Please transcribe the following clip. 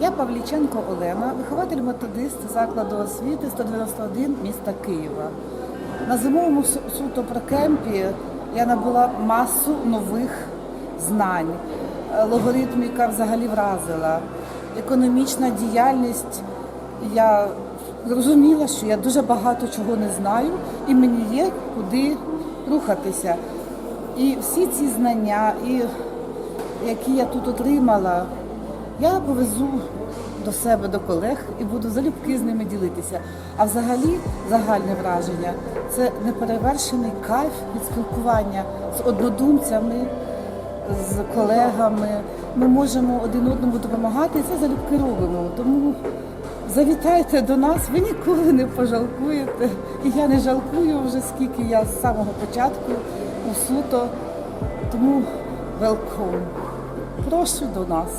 Я Павліченко Олена, вихователь методист закладу освіти 191 міста Києва. На зимовому су- суто прокемпі я набула масу нових знань. Е, Логаритміка взагалі вразила. Економічна діяльність. Я зрозуміла, що я дуже багато чого не знаю, і мені є куди рухатися. І всі ці знання, і які я тут отримала, я повезу до себе, до колег і буду залюбки з ними ділитися. А взагалі загальне враження це неперевершений кайф від спілкування з однодумцями, з колегами. Ми можемо один одному допомагати, і це залюбки робимо. Тому завітайте до нас, ви ніколи не пожалкуєте. І я не жалкую вже скільки я з самого початку у суто. Тому welcome. Прошу до нас.